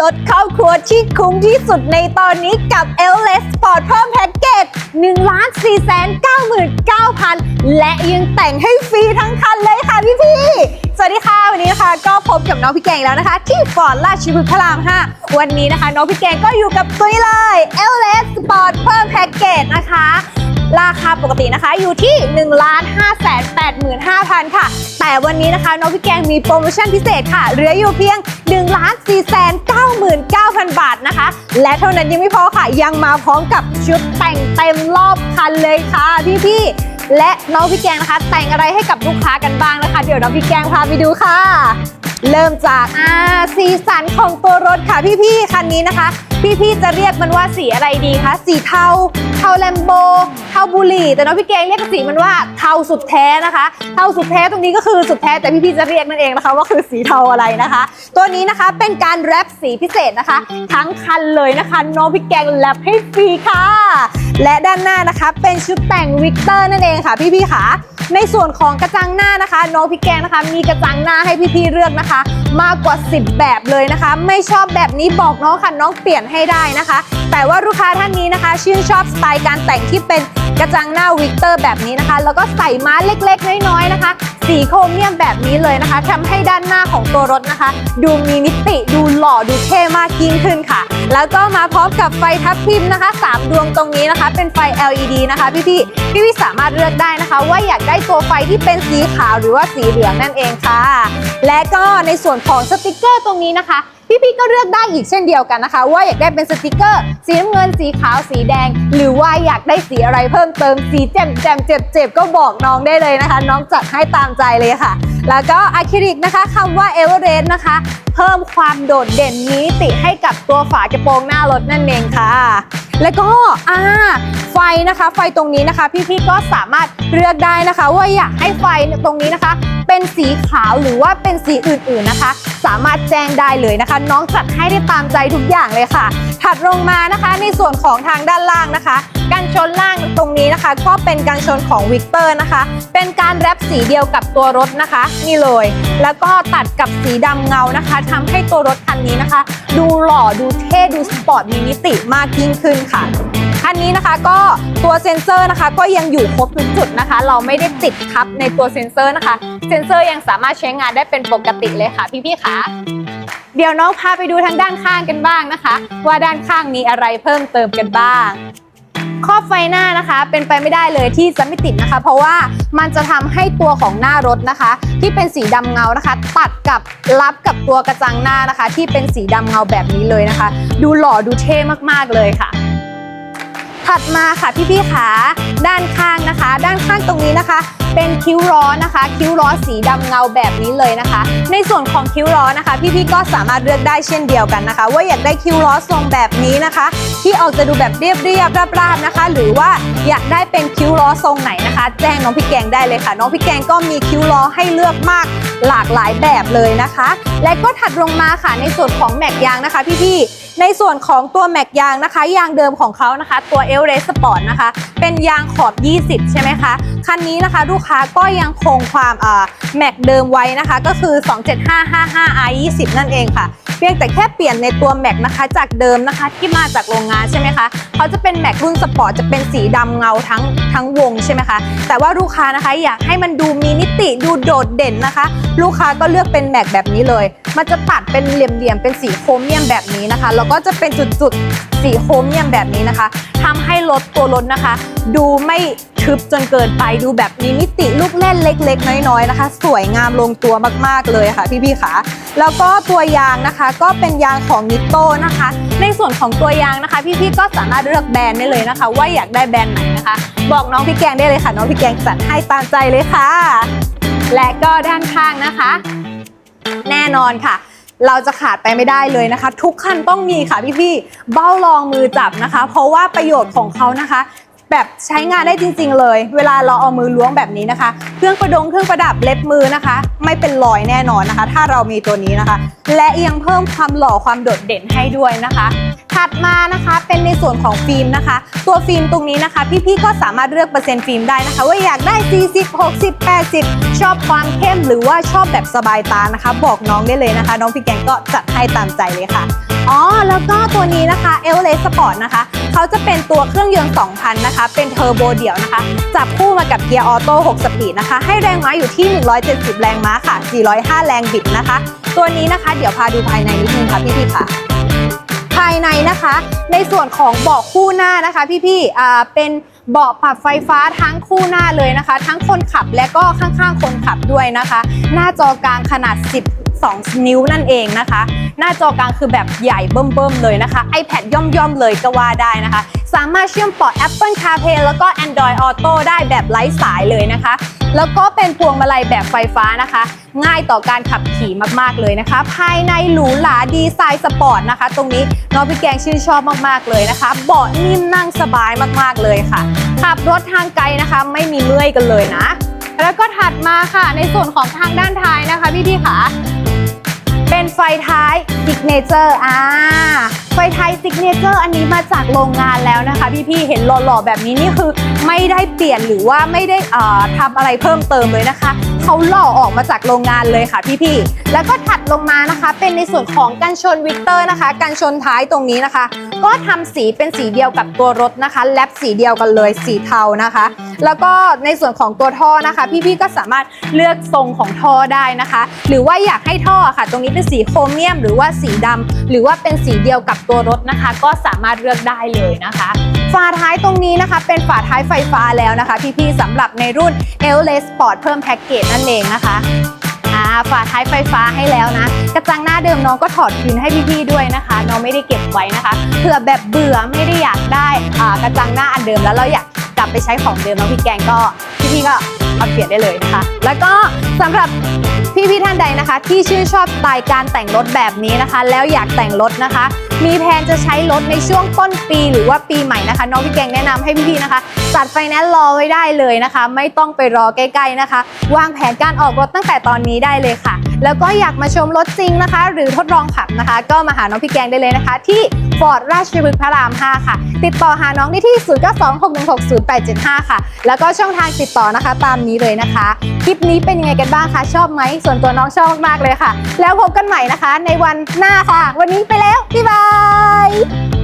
ลดเข้าครัวที่คุ้มที่สุดในตอนนี้กับ l s Sport เพิ่มแพ็กเกจ1ล้าน4แสน99,000 และยังแต่งให้ฟรีทั้งคันเลยค่ะพี่พี่ๆสวัสดีค่ะ วันนี้นะคะก็พบกับน้องพี่แกงแล้วนะคะ ที่ฟอร์ดราชบุรีพระราม 5 วันนี้นะคะ น้องพี่แกงก็อยู่กับตุ้ยเลย l s Sport เพิ่มแพ็กเกจนะคะ ราคาปกตินะคะอยู่ที่ 1 5 8 5 0 0 0 ค่ะ แต่วันนี้นะคะน้องพี่แกงมีโปรโมชั่นพิเศษค่ะเหลืออยู่เพียง 1 4 9 9 0 0 0 บาทนะคะ และเท่านั้นยังไม่พอค่ะ ยังมาพร้อมกับชุดแต่งเต็มรอบคันเลยค่ะพี่ๆและน้องพี่แกงนะคะ แต่งอะไรให้กับลูกค้ากันบ้างนะคะ เดี๋ยวน้องพี่แกงพาไปดูค่ะ เริ่มจากอ่าสีสันของตัวรถค่ะพี่ๆคันนี้นะคะ พี่ๆจะเรียกมันว่าสีอะไรดีคะ สีเทา เทาแลมโบ เทาบุหรี่ แต่น้องพี่เกงเรียกสีมันว่าเทาสุดแท้นะคะ เทาสุดแท้ตรงนี้ก็คือสุดแท้แต่พี่ๆจะเรียกนั่นเองนะคะว่าคือสีเทาอะไรนะคะ ตัวนี้นะคะเป็นการแรปสีพิเศษนะคะ ทั้งคันเลยนะคะน้องพี่แกงแรปให้ฟรีค่ะ และด้านหน้านะคะเป็นชุดแต่งวิกเตอร์นั่นเองค่ะพี่ๆค่ะ ในส่วนของกระจังหน้านะคะ น้องพี่แกนะคะ มีกระจังหน้าให้พี่ๆเลือกนะคะ มากกว่า 10 แบบเลยนะคะ ไม่ชอบแบบนี้บอกน้องค่ะน้องเปลี่ยนให้ได้นะคะ แต่ว่าลูกค้าท่านนี้นะคะ ชื่นชอบสไตล์การแต่งที่เป็นกระจังหน้าวิกเตอร์แบบนี้นะคะ แล้วก็ใส่ม้าเล็กๆ น้อยๆนะคะ สีโครเมียมแบบนี้เลยนะคะทำให้ด้านหน้าของตัวรถนะคะ ดูมีมิติดูหล่อดูเท่มากยิ่งขึ้นค่ะ แล้วก็มาพร้อมกับไฟทับทิมนะคะ 3 ดวงตรงนี้นะคะ เป็นไฟ LED นะคะพี่ๆพี่ๆสามารถเลือกได้นะคะ ว่าอยากได้ตัวไฟที่เป็นสีขาวหรือว่าสีเหลืองนั่นเองค่ะ และก็ในส่วนของสติกเกอร์ตรงนี้นะคะพี่ๆก็เลือกได้อีกเช่นเดียวกันนะคะ ว่าอยากได้เป็นสติกเกอร์ สีน้ำเงินสีขาวสีแดง หรือว่าอยากได้สีอะไรเพิ่มเติมสีแจ่มแจ่มเจ็บเจ็บก็บอกน้องได้เลยนะคะ น้องจัดให้ตามใจเลยค่ะ แล้วก็อะคริลิกนะคะคำว่าเอเวอเรสต์นะคะ เพิ่มความโดดเด่นมีมิติให้กับตัวฝากระโปรงหน้ารถนั่นเองค่ะ แล้วก็อ่าไฟนะคะ ไฟตรงนี้นะคะ พี่ๆก็สามารถเลือกได้นะคะ ว่าอยากให้ไฟตรงนี้นะคะ เป็นสีขาวหรือว่าเป็นสีอื่นๆนะคะ สามารถแจ้งได้เลยนะคะ น้องจัดให้ได้ตามใจทุกอย่างเลยค่ะ ถัดลงมานะคะในส่วนของทางด้านล่างนะคะ กันชนล่างตรงนี้นะคะ ก็เป็นกันชนของวิกเตอร์นะคะ เป็นการแรปสีเดียวกับตัวรถนะคะ นี่เลย แล้วก็ตัดกับสีดำเงานะคะทำให้ตัวรถคันนี้นะคะ ดูหล่อดูเท่ดูสปอร์ตมีมิติมากยิ่งขึ้นค่ะคันนี้นะคะก็ตัวเซ็นเซอร์นะคะ ก็ยังอยู่ครบทุกจุดนะคะ เราไม่ได้ติดทับในตัวเซ็นเซอร์นะคะ เซ็นเซอร์ยังสามารถใช้งานได้เป็นปกติเลยค่ะพี่ๆค่ะเดี๋ยวน้องพาไปดูทางด้านข้างกันบ้างนะคะ ว่าด้านข้างมีอะไรเพิ่มเติมกันบ้าง ไฟหน้านะคะ เป็นไปไม่ได้เลยที่จะไม่ติดนะคะ เพราะว่ามันจะทำให้ตัวของหน้ารถนะคะ ที่เป็นสีดำเงานะคะ ตัดกับรับกับตัวกระจังหน้านะคะ ที่เป็นสีดำเงาแบบนี้เลยนะคะ ดูหล่อดูเท่มากๆเลยค่ะ ถัดมาค่ะพี่ๆขาด้านข้างนะคะ ด้านข้างตรงนี้นะคะ เป็นคิ้วล้อนะคะ คิ้วล้อสีดำเงาแบบนี้เลยนะคะ ในส่วนของคิ้วล้อนะคะ พี่ๆก็สามารถเลือกได้เช่นเดียวกันนะคะ ว่าอยากได้คิ้วล้อทรงแบบนี้นะคะ ที่ออกจะดูแบบเรียบๆราบๆนะคะ หรือว่าอยากได้เป็นคิ้วล้อทรงไหนนะคะ แจ้งน้องพี่แกงได้เลยค่ะ น้องพี่แกงก็มีคิ้วล้อให้เลือกมากหลากหลายแบบเลยนะคะ และก็ถัดลงมาค่ะในส่วนของแม็กยางนะคะ พี่ๆ ในส่วนของตัวแม็กยางนะคะ ยางเดิมของเขานะคะ ตัวเอลเรสปอร์ตนะคะ เป็นยางขอบ 20 ใช่ไหมคะ คันนี้นะคะลูกค้าก็ยังคงความอ่าแม็กเดิมไว้นะคะ ก็คือ 27555 i 20นั่นเองค่ะ เพียงแต่แค่เปลี่ยนในตัวแม็กนะคะ จากเดิมนะคะที่มาจากโรงงานใช่ไหมคะเขาจะเป็นแม็กรุ่นสปอร์ตจะเป็นสีดำเงาทั้งทั้งวงใช่ไหมคะแต่ว่าลูกค้านะคะอยากให้มันดูมีมิติดูโดดเด่นนะคะ ลูกค้าก็เลือกเป็นแม็กแบบนี้เลย มันจะตัดเป็นเหลี่ยมๆเป็นสีโครเมียมแบบนี้นะคะแล้วก็จะเป็นจุดๆสีโครเมียมแบบนี้นะคะ ทำให้รถตัวรถนะคะ ดูไม่ทึบจนเกินไปดูแบบมีมิติลูกเล่นเล็ก ๆ น้อยๆนะคะ สวยงามลงตัวมากๆเลยค่ะพี่ๆค่ะแล้วก็ตัวยางนะคะก็เป็นยางของนิโต้นะคะ ในส่วนของตัวยางนะคะ พี่ๆก็สามารถเลือกแบรนด์ได้เลยนะคะ ว่าอยากได้แบรนด์ไหนนะคะ บอกน้องพี่แกงได้เลยค่ะ น้องพี่แกงจัดให้ตามใจเลยค่ะ และก็ด้านข้างนะคะ แน่นอนค่ะ เราจะขาดไปไม่ได้เลยนะคะ ทุกคันต้องมีค่ะพี่ๆเบ้ารองมือจับนะคะ เพราะว่าประโยชน์ของเขานะคะ แบบใช้งานได้จริง ๆ เลย เวลาเราเอามือล้วงแบบนี้นะคะ เครื่องประดงเครื่องประดับเล็บมือนะคะ ไม่เป็นรอยแน่นอนนะคะ ถ้าเรามีตัวนี้นะคะ และยังเพิ่มความหล่อความโดดเด่นให้ด้วยนะคะ ถัดมานะคะเป็นในส่วนของฟิล์มนะคะ ตัวฟิล์มตรงนี้นะคะ พี่ๆก็สามารถเลือกเปอร์เซ็นต์ฟิล์มได้นะคะ ว่าอยากได้ 40 60 80 ชอบความเข้มหรือว่าชอบแบบสบายตานะคะ บอกน้องได้เลยนะคะ น้องพี่แกงก็จัดให้ตามใจเลยค่ะอ๋อแล้วก็ตัวนี้นะคะ e l e Sport นะคะ เขาจะเป็นตัวเครื่องยนต์ 2,000 นะคะ เป็นเทอร์โบเดี่ยวนะคะ จับคู่มากับเกียร์ออโต้ 6 สปีดนะคะ ให้แรงม้าอยู่ที่ 170 แรงม้าค่ะ 405 แรงบิดนะคะ ตัวนี้นะคะเดี๋ยวพาดูภายในนิดนึงค่ะพี่ๆค่ะ ภายในนะคะ ในส่วนของเบาะคู่หน้านะคะพี่ๆอ่าเป็นเบาะปรับไฟฟ้าทั้งคู่หน้าเลยนะคะ ทั้งคนขับและก็ข้างๆ คนขับด้วยนะคะ หน้าจอกลางขนาด 12 นิ้วนั่นเองนะคะ หน้าจอกลางคือแบบใหญ่เบิ่มๆเลยนะคะ iPad ย่อมๆเลยก็ว่าได้นะคะ สามารถเชื่อมต่อ Apple CarPlay แล้วก็ Android Auto ได้แบบไร้สายเลยนะคะ แล้วก็เป็นพวงมาลัยแบบไฟฟ้านะคะ ง่ายต่อการขับขี่มากๆเลยนะคะ ภายในหรูหราดีไซน์สปอร์ตนะคะ ตรงนี้น้องพี่แกงชื่นชอบมากๆเลยนะคะ เบาะนิ่มนั่งสบายมากๆเลยค่ะ ขับรถทางไกลนะคะ ไม่มีเมื่อยกันเลยนะแล้วก็ถัดมาค่ะในส่วนของทางด้านท้ายนะคะพี่ๆค่ะ เป็นไฟท้ายซิกเนเจอร์อ่า ไฟท้ายซิกเนเจอร์อันนี้มาจากโรงงานแล้วนะคะ พี่ๆ เห็นหล่อๆ แบบนี้นี่คือไม่ได้เปลี่ยนหรือว่าไม่ได้ทำอะไรเพิ่มเติมเลยนะคะเขาหล่อออกมาจากโรงงานเลยค่ะพี่ๆ แล้วก็ถัดลงมานะคะ เป็นในส่วนของกันชนวิกเตอร์นะคะ กันชนท้ายตรงนี้นะคะ ก็ทำสีเป็นสีเดียวกับตัวรถนะคะ แลบสีเดียวกันเลยสีเทานะคะ แล้วก็ในส่วนของตัวท่อนะคะ พี่ๆ ก็สามารถเลือกทรงของท่อได้นะคะ หรือว่าอยากให้ท่อค่ะ ตรงนี้เป็นสีโครเมียม หรือว่าสีดำหรือว่าเป็นสีเดียวกับตัวรถนะคะ ก็สามารถเลือกได้เลยนะคะ ฝาท้ายตรงนี้นะคะ เป็นฝาท้ายไฟฟ้าแล้วนะคะ พี่ๆสำหรับในรุ่น l l Sport เพิ่มแพ็กเกจนั่นเองนะคะฝาท้ายไฟฟ้าให้แล้วนะ กระจังหน้าเดิมน้องก็ถอดคืนให้พี่ๆด้วยนะคะ น้องไม่ได้เก็บไว้นะคะเผื่อแบบเบื่อไม่ได้อยากได้กระจังหน้าอันเดิมแล้วเราอยากกลับไปใช้ของเดิมน้องพี่แกงก็พี่ๆก็เอาเปลี่ยนได้เลยนะคะ แล้วก็สำหรับพี่ๆท่านใดนะคะ ที่ชื่นชอบสไตล์การแต่งรถแบบนี้นะคะ แล้วอยากแต่งรถนะคะ มีแผนจะใช้รถในช่วงต้นปีหรือว่าปีใหม่นะคะ น้องพี่แกงแนะนำให้พี่ๆนะคะ จัดไฟแนนซ์รอไว้ได้เลยนะคะ ไม่ต้องไปรอใกล้ๆนะคะ วางแผนการออกรถตั้งแต่ตอนนี้ได้เลยค่ะ แล้วก็อยากมาชมรถจริงนะคะ หรือทดลองขับนะคะ ก็มาหาน้องพี่แกงได้เลยนะคะ ที่ฟอร์ดราชพฤกษ์พระราม 5 ค่ะ ติดต่อหาน้องได้ที่ 0926160875 ค่ะ แล้วก็ช่องทางติดต่อนะคะตามนี้เลยนะคะ คลิปนี้เป็นยังไงกันบ้างคะ ชอบไหม ส่วนตัวน้องชอบมากเลยค่ะ แล้วพบกันใหม่นะคะ ในวันหน้าค่ะ วันนี้ไปแล้ว บ๊ายบาย